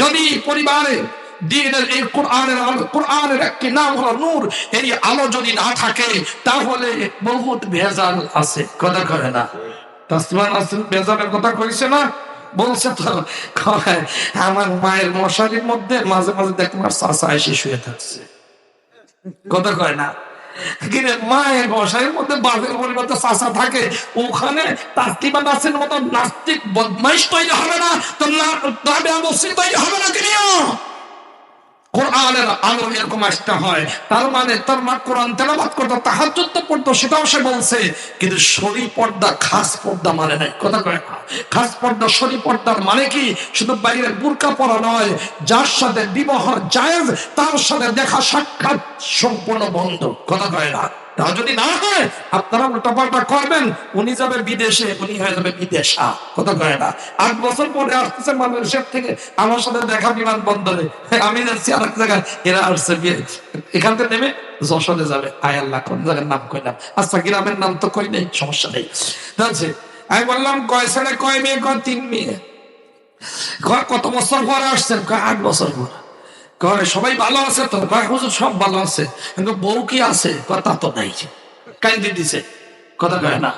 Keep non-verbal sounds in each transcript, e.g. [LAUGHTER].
যদি পরিবারে দিনের এই কোরআনের আলো, কোরআনের একটি নাম হলো নূর, এই আলো যদি না থাকে, তাহলে বহুত ভেজাল আছে, কথা কয় না। তাসমান ভেজালের কথা কইছে না? বলছে তো আমার মায়ের মশারির মধ্যে মাঝে মাঝে দেখলাম চাষা এসে শুয়ে থাকছে। কথা কয় না? কিন্তু মায়ের বসায়ের মধ্যে বাসের পরিবর্তে চাষা থাকে। ওখানে তাস্তিবা দাসের মতো নাস্তিক বদমাইশ তৈরি হবে না। তো না তৈরি হবে না কিনিও কোরআনের আলো এরকম আসতে হয়। তার মানে তার মা কোরআন তেলাবাদ করতো তাহার পড়তো, সেটাও সে বলছে। কিন্তু পর্দা, খাস পর্দা মানে নাই। কথা খাস পর্দা শরী পর্দার মানে কি? শুধু বুরকা পরা নয়, যার সাথে বিবাহ জায়েজ, তার সাথে দেখা সাক্ষাৎ সম্পূর্ণ বন্ধ। কথা কয় না। তা যদি না হয় আপনারা উল্টাপাল্টা করবেন। উনি যাবে বিদেশে, উনি হয়ে যাবে বিদেশা। কথা কয় না। আট বছর পরে আসতেছে মালয়েশিয়ার থেকে, আমার সাথে দেখা বিমান বন্দরে আমি যাচ্ছি আর এক জায়গায়, এরা আসছে এখান থেকে নেমে যশোরে যাবে। আয় আল্লাহ, কোন জায়গার নাম কইলাম আচ্ছা গ্রামের নাম তো কই নেই, সমস্যা নেই। জানছে আমি বললাম, কয় ছেলে, কয় মেয়ে, কয় তিন মেয়ে। কত বছর পরে আসছেন? কয়, আট বছর পর। কয় সবাই ভালো আছে তো? হুজুর, সব ভালো আছে। কিন্তু বউ কি আছে? কথা তো নাই। কাইন্দি দিছে। কথা কয় না।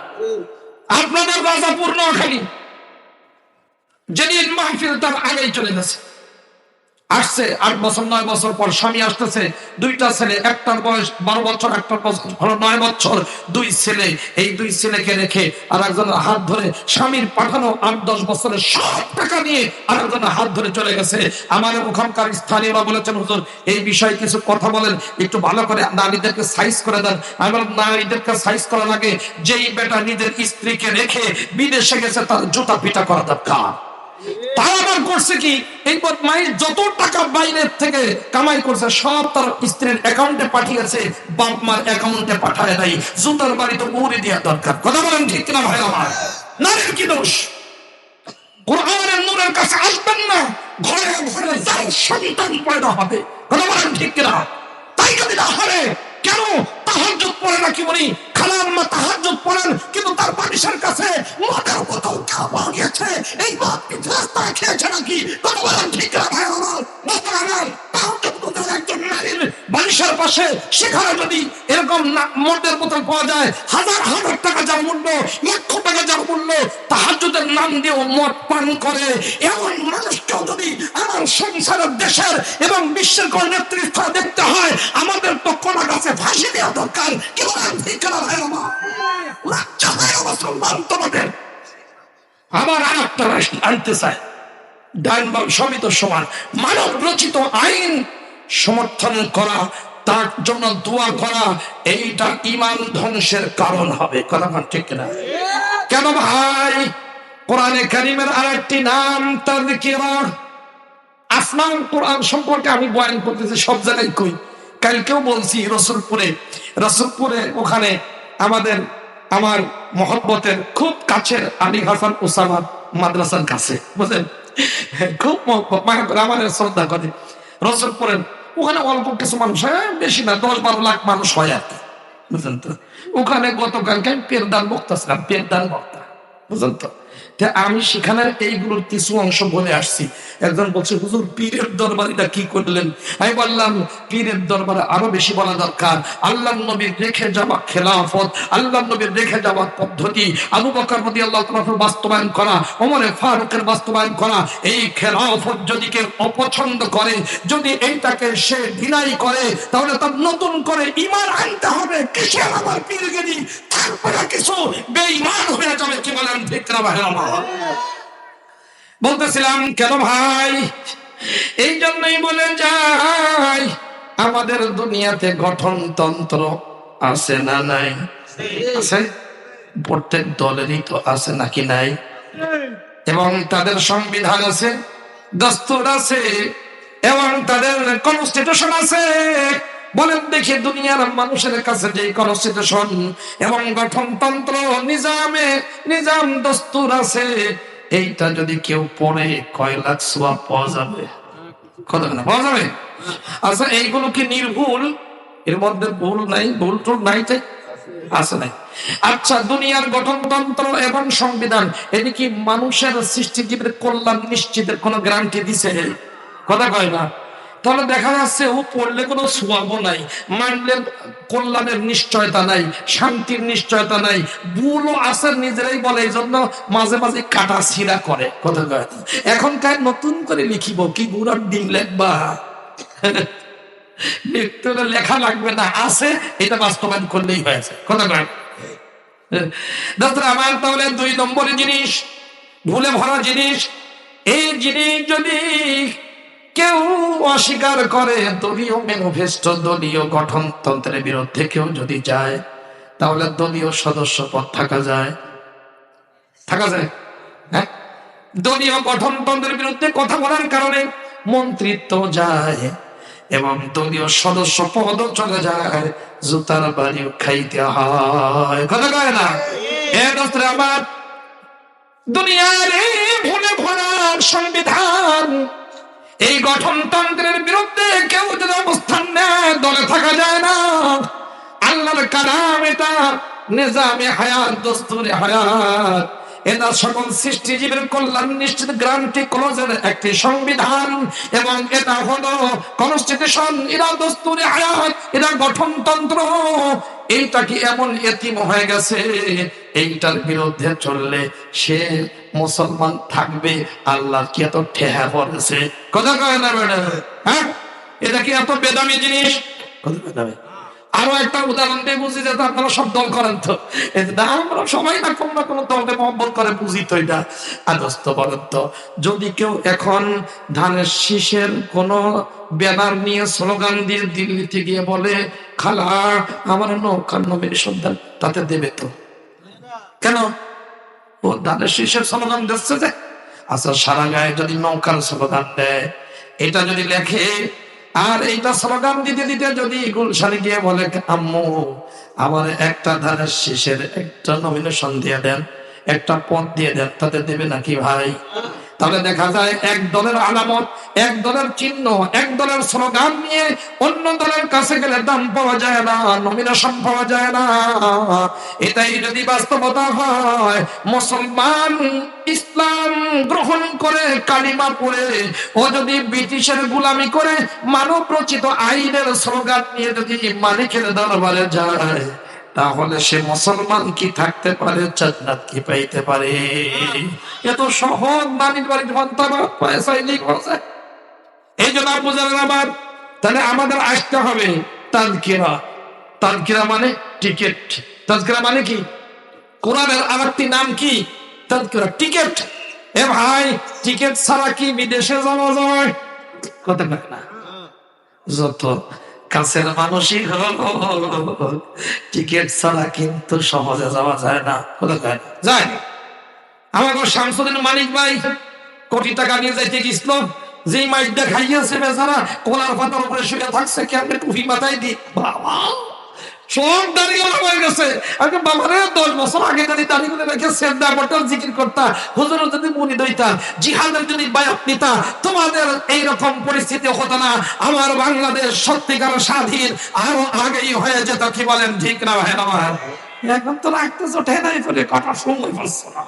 আপনাদের রাজা পূর্ণ খালি। যেদিন মাহফিল তার আগেই চলে গেছে। আসছে আট বছর, নয় বছর পর স্বামী আসতেছে, দুইটা ছেলে, একটার বয়স বারো বছর, একটার বয়স হলো নয় বছর। দুই ছেলে, এই দুই ছেলেকে রেখে আর একজনের হাত ধরে স্বামীর পাঠানো আট, দশ বছরের সব টাকা নিয়ে আর একজনের হাত ধরে চলে গেছে। আমার ওখানকার স্থানীয়রা বলেছেন, হুজুর, এই বিষয়ে কিছু কথা বলেন, একটু ভালো করে নারীদেরকে সাইজ করে দেন। আমি বললাম, নারীদেরকে সাইজ করা লাগে যেই বেটা নিজের স্ত্রীকে রেখে বিদেশে গেছে, তার জুতা পিটা করা দরকার। তার করছে কি? এই যত টাকা বাইরের থেকে কামাই করছে, সব তার স্ত্রীর অ্যাকাউন্টে পাঠিয়েছে, বাপ মার অ্যাকাউন্টে পাঠায় নাই। জুতার বাড়ি তো উড়ে দেওয়া দরকার। কথা বলেন ঠিক কিনা ভাই আমার? নারীর কি দোষ? না, ঘরে ঘরে হবে। ঠিক কিনা? তাই না কেন উনি? পাশে সেখানে যদি এরকম মদের বোতল পাওয়া যায়, হাজার হাজার টাকা যার মূল্য, লক্ষ টাকা যার মূল্য, তাহাজ্জুদের নাম দিয়েও মদ পান করে। এমন মানুষকেও যদি আমার সংসারের দেশের এবং বিশ্বের কোন নেতৃত্ব দেখতে হয়, আমাদের তো কোনা গাছে ফাঁসি দেওয়া দরকার। কি বলেন ঠিক না আমার আর একটা আনতে চায় তো সমান। মানব রচিত আইন সমর্থন করা, তার জন্য দোয়া করা, এইটা ইমান ধ্বংসের কারণ হবে। কথা ঠিক না কেন ভাই? কোরআনে কারিমের আরেকটি নাম তার আসমান কোরআন সম্পর্কে আমি বয়ান করতেছি, সব জায়গায় কই। কালকেও বলছি, রসুলপুরে রসুলপুরে ওখানে আমাদের, আমার মহব্বতের খুব কাছের আলী হাসান ওসামা মাদ্রাসার কাছে, বুঝলেন? খুব মহব্বত, মায়া করে আমাদের শ্রদ্ধা করে। রসুলপুরের ওখানে অল্প কিছু মানুষ হয় বেশি না, দশ বারো লাখ মানুষ হয় আর কি। বুঝলেন তো? ওখানে গতকালকে পেরদান বক্তা ছিলাম পেরদান বক্তা বুঝলেন তো আমি সেখানে এইগুলোর কিছু অংশ বলে আসছি। একজন বলছে, হুজুর, পীরের দরবারিটা কি করলেন? আমি বললাম, পীরের দরবারে আরও বেশি বলা দরকার। আল্লাহ নবীর রেখে যাওয়া খেলাফত, আল্লাহ নবীর রেখে যাওয়া পদ্ধতি, আবু বকর মদি আল্লাহ তাআলার বাস্তবায়ন করা, ওমরে ফারুকের বাস্তবায়ন করা, এই খেলাফত যদি কেউ অপছন্দ করে, যদি এইটাকে সে ডিনাই করে, তাহলে তার নতুন করে ইমান আনতে হবে। কিসের আমার পীরগিরি? বলতেছিলাম, কেন ভাই? এই জন্যই বলে যাই, আমাদের দুনিয়াতে গঠনতন্ত্র আছে না নাই? আছে? প্রত্যেক দলেরই তো আছে নাকি নাই? এবং তাদের সংবিধান আছে, দস্তুর আছে, এবং তাদের কনস্টিটিউশন আছে। বলেন দেখি দুনিয়ার মানুষের কাছে যে কনস্টিটিউশন এবং গঠনতন্ত্র, নিজামে, নিজাম দস্তুর আছে, এইটা যদি কেউ পড়ে, কয় লাখ সোয়া পাওয়া যাবে? না পাওয়া যাবে? আচ্ছা এইগুলো কি নির্ভুল? এর মধ্যে ভুল নাই, ভুল টুল নাই তাই আছে নাই। আচ্ছা দুনিয়ার গঠনতন্ত্র এবং সংবিধান, এটি কি মানুষের সৃষ্টিজীবীর কল্যাণ নিশ্চিতের কোন গ্যারান্টি দিছে? কথা কয় না। তাহলে দেখা যাচ্ছে ও পড়লে কোনো সোয়াবও নাই, মানলে কল্যাণের নিশ্চয়তা নাই, শান্তির নিশ্চয়তা নাই, ভুলও আছে নিজেরাই বলে এই জন্য মাঝে মাঝে কাটা ছিঁড়া করে, কথা কয়। না। এখনকার নতুন করে লিখিব? কি বুড়ার ডিম লেখবা? [LAUGHS] লিখতে লেখা লাগবে না, আছে, এটা বাস্তবায়ন করলেই হয়েছে কথা কয়। আমার তাহলে দুই নম্বরের জিনিস, ভুলে ভরা জিনিস, এই জিনিস যদি কেউ অস্বীকার করে, দলীয় ম্যানিফেস্টো, দলীয় গঠনতন্ত্রের বিরুদ্ধে কেউ যদি যায়, তাহলে দলীয় সদস্য পদ থাকা যায়। থাকা যায়। হ্যাঁ? দলীয় গঠনতন্ত্রের বিরুদ্ধে কথা বলার কারণে মন্ত্রিত্ব যায় এবং দলীয় সদস্য পদও চলে যায়, জুতার বাড়িও খাইতে হয়। কথা কয় না? আমার দুনিয়ার ভুলে ভরা সংবিধান এই গঠনতন্ত্রের বিরুদ্ধে কেউ যদি অবস্থান নেয়, দলে থাকা যায় না। আল্লাহর কালাম এটা নিজামে হায়াত, দস্তুরে হায়াত। এটা সকল সৃষ্টিজীবের কল্যাণ নিশ্চিত গ্রান্টি ক্লোজের একটি সংবিধান, এবং এটা হলো কনস্টিটিউশন, এরা দস্তুরে হায়াত, এরা গঠনতন্ত্র। এইটা কি এমন এতিম হয়ে গেছে? এইটার বিরুদ্ধে চললে সে মুসলমান থাকবে, আল্লাহ কি এত ঠেহা পড়েছে কথা কয় না ম্যাডাম হ্যাঁ? এটা কি এত বেদামি জিনিস? কথা কয় না আরও একটা উদাহরণ দিয়ে বুঝি যে আপনারা সব দল করেন তো। আমরা সবাই না কোনো না কোনো দলকে মহব্বত করে বুঝি তো এটা। আদস্ত বলেন তো, যদি কেউ এখন ধানের শীষের কোন ব্যানার নিয়ে স্লোগান দিয়ে দিল্লিতে গিয়ে বলে, খালা, আমার নৌকার নবীর সন্তান তাতে দেবে তো? কেন? ও শীর্ষের যে আচ্ছা সারা গায়ে যদি নৌকার দেয়, এটা যদি লেখে, আর এইটা স্লোগান দিতে দিতে যদি গুলশানে গিয়ে বলে, আম্মু, আমার একটা ধানের শীষের একটা নমিনেশন দিয়ে দেন, একটা পথ দিয়ে দেন, তাতে দেবে নাকি ভাই? তাহলে দেখা যায় এক দলের আলামত, এক দলের চিহ্ন, এক দলের স্লোগান নিয়ে অন্য দলের কাছে গেলে দাম পাওয়া যায় না নমিনেশন পাওয়া যায় না। এটাই যদি বাস্তবতা হয়, মুসলমান ইসলাম গ্রহণ করে কালিমা পড়ে, ও যদি ব্রিটিশের গুলামি করে মানব রচিত আইনের স্লোগান নিয়ে যদি মালিকের দরবারে যায় তাহলে সে মুসলমান কি থাকতে পারে, জান্নাত কি পাইতে পারে? এত সহজ মানির বাড়ির মন্তব্য পয়সায় লিখ এই জন্য বুঝলেন আবার তাহলে আমাদের আসতে হবে তাজকিরা তাজকিরা মানে টিকিট। তাজকিরা মানে কি? কোরআনের আরেকটি নাম কি? তাজকিরা টিকিট। এ ভাই, টিকিট ছাড়া কি বিদেশে যাওয়া যায়? কত না। যত কাছের মানুষই হলো। টিকিট ছাড়া কিন্তু সহজে যাওয়া যায় না। যায় আমাকে শামসুদ্দিন মালিক ভাই, কোটি টাকা নিয়ে যাইতে গেছিল যেই মাইকটা খাইয়েছে বেচারা, কোলার পাতার উপরে শুয়ে থাকছে, কেমনে টুপি মাথায় দি বাবা! সব দাঁড়িয়ে হয়ে গেছে। আমি দশ বছর আগে যদি দাঁড়িয়ে রেখে বটল জিকির করতা হুজুর যদি মুনি দইতা, জিহাদের যদি বায়াত তোমাদের এইরকম পরিস্থিতি হতো না। আমার বাংলাদেশ সত্যিকার স্বাধীন, আরও আগেই হয়ে যেত, কি বলেন, ঠিক না, ভাই আমার এখন তো সময় পাচ্ছ না?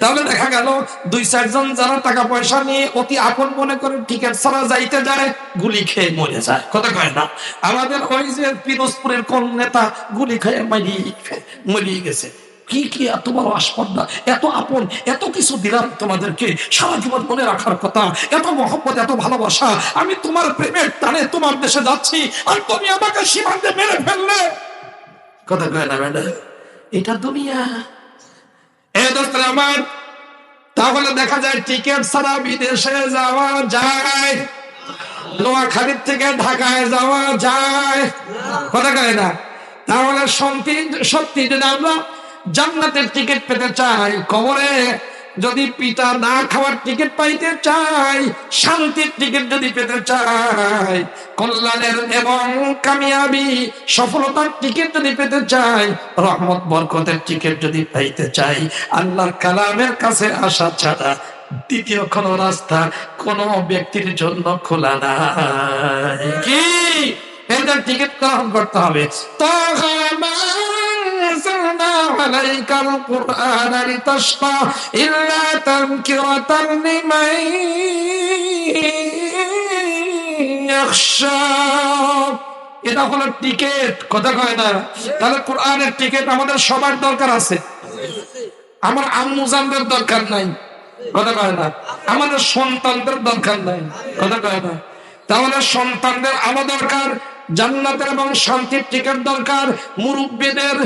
তাহলে দেখা গেল, দুই চারজন যারা টাকা পয়সা নিয়ে অতি আপন মনে করে টিকিট ছাড়া যাইতে যায়, গুলি খেয়ে মরে যায়। কথা কয় না? আমাদের ওই যে পিরোজপুরের কোন নেতা গুলি খেয়ে মারিয়ে মরিয়ে গেছে। কি কি এত বড় আসপর্দা এত আপন, এত কিছু দিলাম তোমাদেরকে সারা জীবন মনে রাখার কথা। এত মহব্বত, এত ভালোবাসা। আমি তোমার প্রেমের টানে তোমার দেশে যাচ্ছি, আর তুমি আমাকে সীমান্তে মেরে ফেললে। কথা কয় না, ম্যাডাম? এটা দুনিয়া। এ দোস্তরা আমার তাহলে দেখা যায় টিকিট ছাড়া বিদেশে যাওয়া যায়। নোয়াখালীর থেকে ঢাকায় যাওয়া যায়। কথা কয় না? তাহলে সত্যি সত্যি যদি আমরা জান্নাতের টিকিট পেতে চাই কবরে যদি পিতা না খাওয়ার টিকিট পাইতে চাই শান্তির টিকিট যদি পেতে চাই কল্যাণের এবং কামিয়াবি সফলতার টিকিট যদি পেতে চাই রহমত, বরকতের টিকিট যদি পাইতে চাই আল্লাহর কালামের কাছে আসা ছাড়া দ্বিতীয় কোনো রাস্তা কোন ব্যক্তির জন্য খোলা নাই। কি? এটা টিকিট গ্রহণ করতে হবে। তখন عليك القرآن لتشقى إلا تذكرة لمن ইয়াখশা এটা হলো টিকেট কথা কয় না তাহলে কোরআনের টিকেট আমাদের সবার দরকার আছে আমার আম্মু জানদের দরকার নাই কথা কয় না আমাদের সন্তানদের দরকার নাই কথা কয় না তাহলে সন্তানদের আমার দরকার জান্নাতের এবং শান্তির টিকেট দরকার। মুরব্বীদের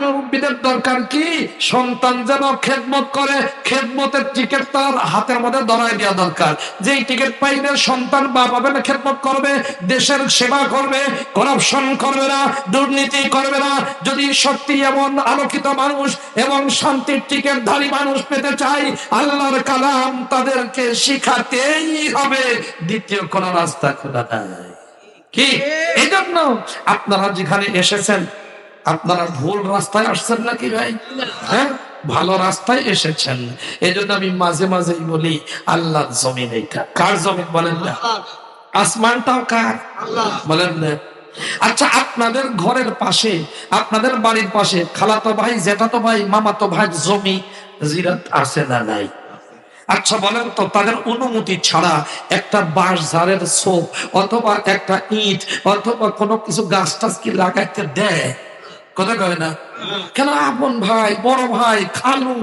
মুরব্বীদের দরকার কি? সন্তান যেন খেদমত করে, খেদমতের টিকিট তার হাতের মধ্যে ধরাই দেওয়া দরকার। যেই টিকিট পাইলে সন্তান বাপ হবে না খেদমত করবে, দেশের সেবা করবে করাপশন করবে না, দুর্নীতি করবে না। যদি সত্যি এমন আলোকিত মানুষ এবং শান্তির টিকিট ধারী মানুষ পেতে চাই আল্লাহর কালাম তাদেরকে শিখাতেই হবে। দ্বিতীয় কোন রাস্তা খোলা নাই। কি? আপনারা যেখানে এসেছেন, আপনারা ভুল রাস্তায় আসছেন নাকি ভাই? হ্যাঁ? ভালো রাস্তায় এসেছেন। এই জন্য আমি মাঝে মাঝেই বলি আল্লাহ জমিন এইটা। কার জমিন বলেন না? আসমানটাও কার? বলেন না। আচ্ছা আপনাদের ঘরের পাশে, আপনাদের বাড়ির পাশে খালাতো ভাই, জেঠাতো ভাই, মামাতো ভাই জমি জিরাত আছে না নাই? আচ্ছা বলেন তো তাদের অনুমতি ছাড়া একটা বাঁশ ঝাড়ের সোপ অথবা একটা ইট অথবা কোনো কিছু গাছ টাছ কি লাগাইতে দেয়? কথা কয় না? কেন আপন ভাই বড় ভাই খালু।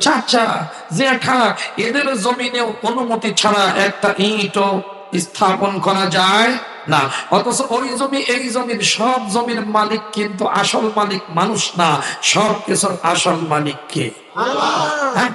চাচা জেঠা এদের জমিনে অনুমতি ছাড়া একটা ইটও স্থাপন করা যায় না। অথচ ওই জমি এই জমির সব জমির মালিক কিন্তু আসল মালিক মানুষ না সব কিছুর আসল মালিক কে? হ্যাঁ।